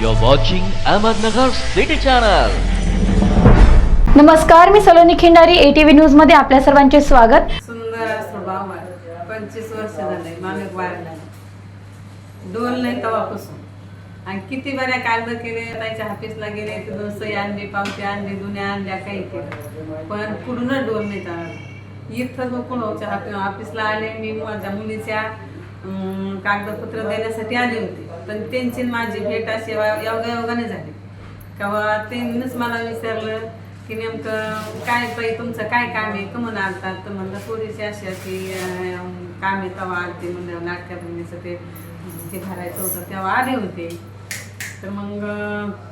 You're watching Ahmednagar City Channel. नमस्कार मी Saloni Khindari ATV न्यूजमध्ये आपल्या सर्वांचे स्वागत. सुंदर असतो भाव पंचवीस वर्ष झाले मालक वारला डोल नाही तवापासून. आणि किती बऱ्या कागद केले त्याच्या ऑफिसला गेले तिथून सही आणली पावती आणली दुन्या आणल्या काही केलं पण पूर्ण डोल नाही चालला इथं कुणाच्या ऑफिसला आले मी माझ्या मुलीच्या कागदपत्र देण्यासाठी आले होते. पण त्यांची माझी भेट अशी योगा योगाने झाली. तेव्हा त्यांनीच मला विचारलं की नेमकं काय ताई तुमचं काय काम आहे? का म्हणून आणतात तर म्हणलं पोरीची अशी अशी काम आहे तेव्हा आलते म्हणलं नाटक्या ते ते भरायचं होतं तेव्हा आले होते. तर मग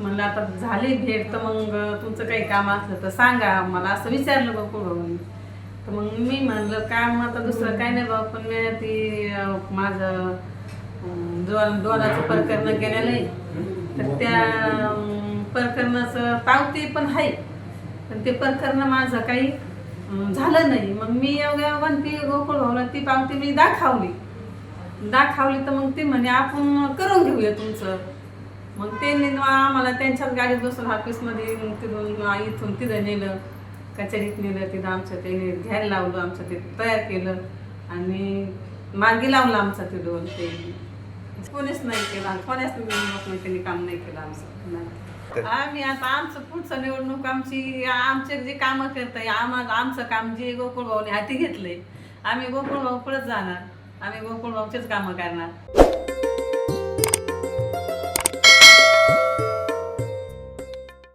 म्हणलं आता झाली भेट तर मग तुमचं काही काम असलं तर सांगा. मला असं विचारलं बघ पुढं. तर मग मी म्हणलं काम आता दुसरं काय नाही बघ पण मी ती माझं दोनाचं प्रकरण केलेलं आहे. तर त्या प्रकरणाचं पावती पण आहे. पण ते प्रकरण माझं काही झालं नाही. मग मी एवढ्या ती गोकुळ भाऊला ती पावती मी दाखवली. दाखवली तर मग ते म्हणे आपण करून घेऊया तुमचं. मग त्यांनी मग आम्हाला त्यांच्याच गाडीत बसून ऑफिसमध्ये मग तिथून इथून तिथं नेलं. कचेरीत नेलं तिथं आमचं ते घ्यायला लावलं आमचं ते तयार केलं. आणि मार्गी लावलं आमचं ते डोल ते. कोणीच नाही केलं कोण्याच त्यांनी काम नाही केलं आमचं नाही. आम्ही आता आमचं पुढचं निवडणूक आमची आमचे जे कामं करताय आम्हाला आमचं काम जे गोकुळ भाऊने हाती घेतलंय आम्ही गोकुळ भाऊ पुढेच जाणार आम्ही गोकुळ भाऊचेच कामं करणार